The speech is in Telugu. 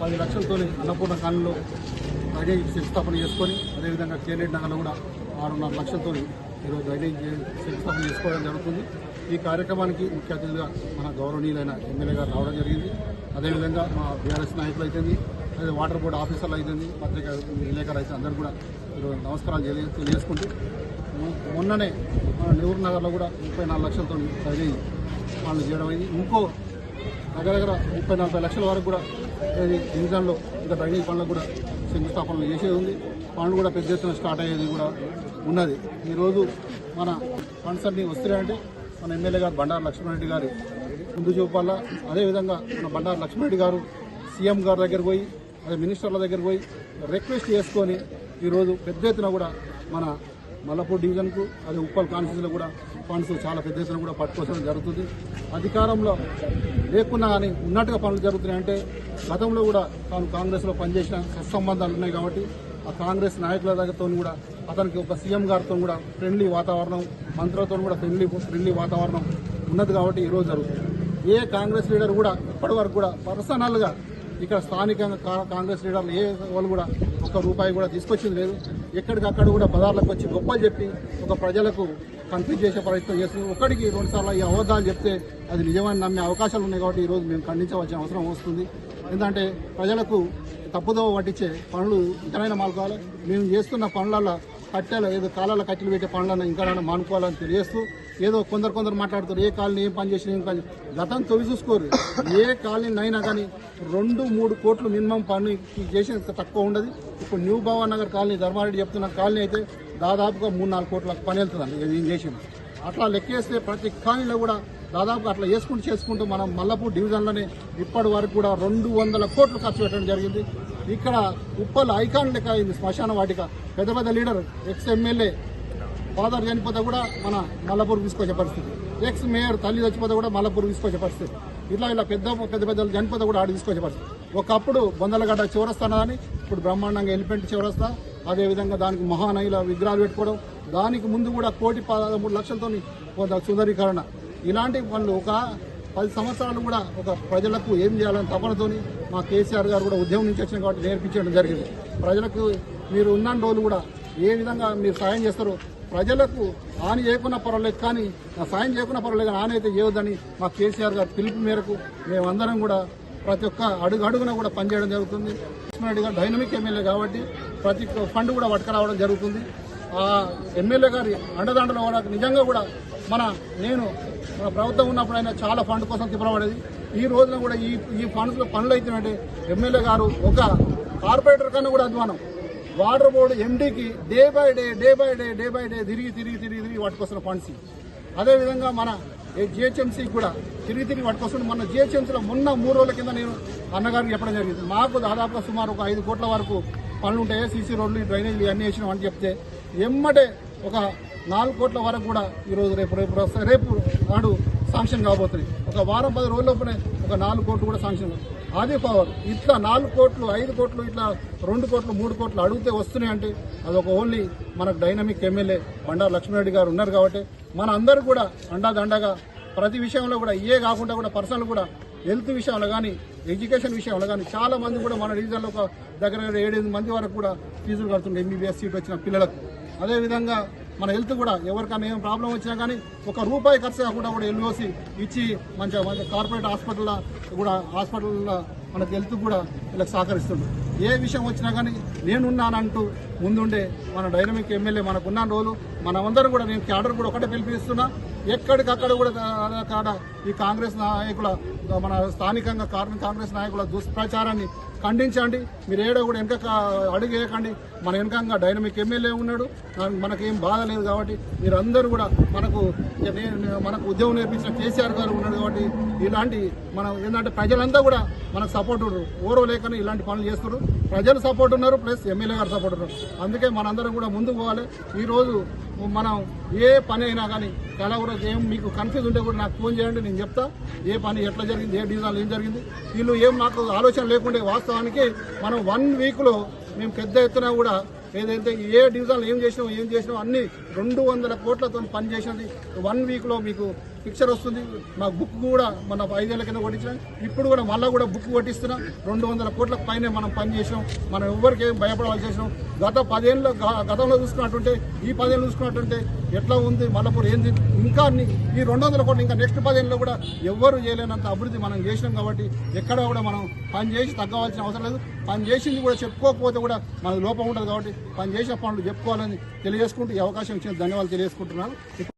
పది లక్షలతో అన్నపూర్ణ కాలంలో డ్రైనేజ్ శంకుస్థాపన చేసుకొని అదేవిధంగా కేరెడ్ నగర్లో కూడా ఆరున్నర లక్షలతో ఈరోజు డ్రైనేజ్ శంకుస్థాపన చేసుకోవడం జరుగుతుంది. ఈ కార్యక్రమానికి ముఖ్య అతిథిగా మన గౌరవనీయులైన ఎమ్మెల్యే గారు రావడం జరిగింది. అదేవిధంగా మా బీఆర్ఎస్ నాయకులు అయితేంది అదే వాటర్ బోర్డు ఆఫీసర్లు అయితేంది పత్రిక విలేకరులు అయితే అందరూ కూడా ఈరోజు నమస్కారాలు తెలియజేసుకుంటూ మొన్ననే మన నెహ్రూ నగర్లో కూడా ముప్పై నాలుగు లక్షలతో డ్రైనేజ్ వాళ్ళు చేయడం అయింది. ఇంకో దగ్గర దగ్గర ముప్పై నలభై లక్షల వరకు కూడా డివిజన్లో ఇంకా డ్రైనేజ్ పనులకు కూడా శంకుస్థాపనలు చేసేది ఉంది. పనులు కూడా పెద్ద ఎత్తున స్టార్ట్ అయ్యేది కూడా ఉన్నది. ఈరోజు మన ఫండ్స్ అన్ని వస్తున్నాయంటే మన ఎమ్మెల్యే గారు బండారు లక్ష్మణరెడ్డి గారి ముందు చూపాలా అదేవిధంగా మన బండారు లక్ష్మణరెడ్డి గారు సీఎం గారి దగ్గర పోయి అదే మినిస్టర్ల దగ్గర పోయి రిక్వెస్ట్ చేసుకొని ఈరోజు పెద్ద ఎత్తున కూడా మన మల్లపూర్ డివిజన్కు అదే ఉప్పల్ కాన్స్టిట్యూన్సీలో కూడా ఫండ్స్ చాలా పెద్ద ఎత్తున కూడా పట్టుకోవడం జరుగుతుంది. అధికారంలో లేకున్నా కానీ ఉన్నట్టుగా పనులు జరుగుతున్నాయి అంటే గతంలో కూడా తాను కాంగ్రెస్లో పనిచేసిన సత్సంబంధాలు ఉన్నాయి కాబట్టి ఆ కాంగ్రెస్ నాయకుల దగ్గరతో కూడా అతనికి ఒక సీఎం గారితో కూడా ఫ్రెండ్లీ వాతావరణం మంత్రులతో కూడా ఫ్రెండ్లీ ఫ్రెండ్లీ వాతావరణం ఉన్నది కాబట్టి ఈరోజు జరుగుతుంది. ఏ కాంగ్రెస్ లీడర్ కూడా ఇప్పటివరకు కూడా పర్సనల్గా ఇక్కడ స్థానికంగా కా- కాంగ్రెస్ లీడర్లు ఏ వాళ్ళు కూడా ఒక్క రూపాయి కూడా తీసుకొచ్చింది లేదు. ఎక్కడికక్కడ కూడా బజార్లకు వచ్చి గొప్పలు చెప్పి ఒక ప్రజలకు కన్ఫ్యూజ్ చేసే ప్రయత్నం చేస్తుంది ఒక్కడికి రెండు సార్లు ఈ అబద్ధాలు చెప్తే అది నిజమని నమ్మే అవకాశాలు ఉన్నాయి కాబట్టి ఈరోజు మేము ఖండించవలసిన అవసరం వస్తుంది. ఎందుకంటే ప్రజలకు తప్పుదో పట్టించే పనులు ఇతరమైన మానుకోవాలి మేము చేస్తున్న పనులలో కట్టెలు ఏదో కాలాల కట్టెలు పెట్టే పనులను ఇంకా మానుకోవాలని తెలియజేస్తూ ఏదో కొందరు కొందరు మాట్లాడుతారు ఏ కాలనీ ఏం పని చేసినా ఏం పని గతం తొలి చూసుకోరు. ఏ కాలనీ అయినా కానీ రెండు మూడు కోట్లు మినిమం పని చేసిన తక్కువ ఉండదు. ఇప్పుడు న్యూ భవన్ నగర్ కాలనీ ధర్మారెడ్డి చెప్తున్న కాలనీ అయితే దాదాపుగా మూడు నాలుగు కోట్ల పని వెళ్తుందండి ఏం చేసింది అట్లా లెక్కేస్తే ప్రతి కాలనీలో కూడా దాదాపు అట్లా చేసుకుంటూ చేసుకుంటూ మనం మల్లపూర్ డివిజన్లోనే ఇప్పటి వరకు కూడా రెండు వందల కోట్లు ఖర్చు పెట్టడం జరిగింది. ఇక్కడ ఉప్పల్ ఐకాన్ లెక్క అయింది శ్మశాన వాటిక. పెద్ద పెద్ద లీడర్ ఎక్స్ ఎమ్మెల్యే ఫాదర్ చనిపోతే కూడా మన మల్లపూర్ తీసుకొచ్చే పరిస్థితి. ఎక్స్ మేయర్ తల్లి చచ్చిపోతే కూడా మల్లపూర్ తీసుకొచ్చే పరిస్థితి. ఇట్లా ఇలా పెద్ద పెద్ద పెద్దలు చనిపోతే కూడా ఆడ తీసుకొచ్చే పరిస్థితి. ఒకప్పుడు బొందలగడ్డ చివరస్తానా అని ఇప్పుడు బ్రహ్మాండంగా ఎలిఫెంట్ చివరస్తా. అదేవిధంగా దానికి మహానయుల విగ్రహాలు పెట్టుకోవడం. దానికి ముందు కూడా కోటి పదమూడు లక్షలతో కొంత సుందరీకరణ. ఇలాంటి పనులు ఒక పది సంవత్సరాలు కూడా ఒక ప్రజలకు ఏం చేయాలని తపనతోని మా కేసీఆర్ గారు కూడా ఉద్యమం నుంచి వచ్చిన కాబట్టి నేర్పించడం జరిగింది. ప్రజలకు మీరు ఉన్న రోజులు కూడా ఏ విధంగా మీరు సాయం చేస్తారో ప్రజలకు హాని చేయకున్న పర్వాలేదు కానీ సాయం చేయకున్న పర్వాలేదు కానీ హాని అయితే చేయొద్దని మా కేసీఆర్ గారు పిలుపు మేరకు మేమందరం కూడా ప్రతి ఒక్క అడుగు అడుగున కూడా పనిచేయడం జరుగుతుంది. కృష్ణారెడ్డి గారు డైనమిక్ ఎమ్మెల్యే కాబట్టి ప్రతి ఒక్క ఫండ్ కూడా పట్టుకురావడం జరుగుతుంది. ఎమ్మెల్యే గారి అండదండలు కూడా నిజంగా కూడా మన నేను మన ప్రభుత్వం ఉన్నప్పుడు ఆయన చాలా ఫండ్ కోసం తిప్పబడేది. ఈ రోజున కూడా ఈ ఈ ఫండ్స్లో పనులు అవుతున్నాయంటే ఎమ్మెల్యే గారు ఒక కార్పొరేటర్ కన్నా కూడా అధ్వానం. Water board ఎండీకి day by day day by day day by day తిరిగి తిరిగి తిరిగి తిరిగి పట్టుకొస్తున్న ఫండ్స్. అదేవిధంగా మన జిహెచ్ఎంసీకి కూడా తిరిగి తిరిగి పట్టుకొస్తుంది మన జిహెచ్ఎంసీలో మొన్న మూడు రోజుల కింద నేను అన్నగారికి చెప్పడం జరిగింది. మాకు దాదాపుగా సుమారు ఒక ఐదు కోట్ల వరకు పనులు ఉంటాయి? సీసీ రోడ్లు డ్రైనేజీలు అన్నీ వేసినాం అని చెప్తే ఎమ్మటే ఒక నాలుగు కోట్ల వరకు కూడా ఈరోజు రేపు రేపు రేపు నాడు శాంక్షన్ కాబోతుంది ఒక వారం పది రోజుల్లోపునే ఒక నాలుగు కోట్లు కూడా శాంక్షన్ అవుతుంది. అది పవర్ ఇట్లా నాలుగు కోట్లు ఐదు కోట్లు ఇట్లా రెండు కోట్లు మూడు కోట్లు అడిగితే వస్తున్నాయంటే అదొక ఓన్లీ మనకు డైనమిక్ ఎమ్మెల్యే బండారు లక్ష్మీరెడ్డి గారు ఉన్నారు కాబట్టి మన అందరూ కూడా అండాదండగా ప్రతి విషయంలో కూడా ఏ కాకుండా కూడా పర్సనల్ కూడా హెల్త్ విషయంలో కానీ ఎడ్యుకేషన్ విషయంలో కానీ చాలా మంది కూడా మన రీజన్లో ఒక దగ్గర దగ్గర ఏడెనిమిది మంది వరకు కూడా ఫీజులు కడుతుండే ఎంబీబీఎస్ సీట్ వచ్చిన పిల్లలకు. అదేవిధంగా మన హెల్త్ కూడా ఎవరికైనా ఏం ప్రాబ్లం వచ్చినా కానీ ఒక రూపాయి ఖర్చు కాకుండా కూడా ఎల్ఓసి ఇచ్చి మంచిగా మంచి కార్పొరేట్ హాస్పిటల్ కూడా హాస్పిటల్లో మనకు హెల్త్ కూడా వీళ్ళకి సహకరిస్తుంది ఏ విషయం వచ్చినా కానీ నేనున్నానంటూ ముందుండే మన డైనమిక్ ఎమ్మెల్యే మనకున్న రోజులు మనమందరం కూడా నేను క్యాడర్ కూడా ఒకటే పిలిపిస్తున్నా. ఎక్కడికక్కడ కూడా కాడ ఈ కాంగ్రెస్ నాయకుల మన స్థానికంగా కారణం కాంగ్రెస్ నాయకుల దుష్ప్రచారాన్ని ఖండించండి. మీరు ఏడో కూడా వెనక అడుగు వేయకండి. మన వెనకంగా డైనమిక్ ఎమ్మెల్యే ఉన్నాడు. మనకేం బాధ లేదు కాబట్టి మీరందరూ కూడా మనకు మనకు ఉద్యోగం నేర్పించిన కేసీఆర్ గారు ఉన్నాడు కాబట్టి ఇలాంటి మనం ఏంటంటే ప్రజలంతా కూడా మనకు సపోర్ట్ ఉండరు. ఓరో లేకనే ఇలాంటి పనులు చేస్తారు ప్రజలు సపోర్ట్ ఉన్నారు ప్లస్ ఎమ్మెల్యే గారు సపోర్ట్ ఉన్నారు. అందుకే మనందరం కూడా ముందుకు పోవాలి. ఈరోజు మనం ఏ పని అయినా కానీ ఎలా కూడా ఏం మీకు కన్ఫ్యూజ్ ఉంటే కూడా నాకు ఫోన్ చేయండి నేను చెప్తా. ఏ పని ఎట్లా జరిగింది ఏ డిజైన్ ఏం జరిగింది వీళ్ళు ఏం నాకు ఆలోచన లేకుండే వాస్తవానికి మనం వన్ వీక్లో మేము పెద్ద ఎత్తున కూడా ఏదైతే ఏ డివిజన్లో ఏం చేసినాం ఏం చేసినాం అన్ని రెండు వందల కోట్లతో పనిచేసినది. వన్ వీక్లో మీకు పిక్చర్ వస్తుంది. మా బుక్ కూడా మన ఐదేళ్ళ కింద కొట్టించిన. ఇప్పుడు కూడా మళ్ళీ కూడా బుక్ కొట్టిస్తున్నాం. రెండు వందల కోట్ల పైన మనం పనిచేసినాం మనం ఎవరికి ఏం భయపడవలసి చేసినాం గత పదేళ్ళు గ- గతంలో చూసుకున్నట్టుంటే ఈ పదేళ్ళు చూసుకున్నట్టుంటే ఎట్లా ఉంది మళ్ళీ ఏంది? ఇంకా ఈ రెండు వందల కోట్లు ఇంకా నెక్స్ట్ పదేళ్ళలో కూడా ఎవ్వరు చేయలేనంత అభివృద్ధి మనం చేసినాం కాబట్టి ఎక్కడ కూడా మనం పని చేసి తగ్గవలసిన అవసరం లేదు. పని చేసింది కూడా చెప్పుకోకపోతే కూడా మనకు లోపం ఉంటుంది కాబట్టి పని చేసిన పనులు చెప్పుకోవాలని తెలియజేసుకుంటూ ఈ అవకాశం ఇచ్చిన ధన్యవాదాలు తెలియజేసుకుంటున్నాను.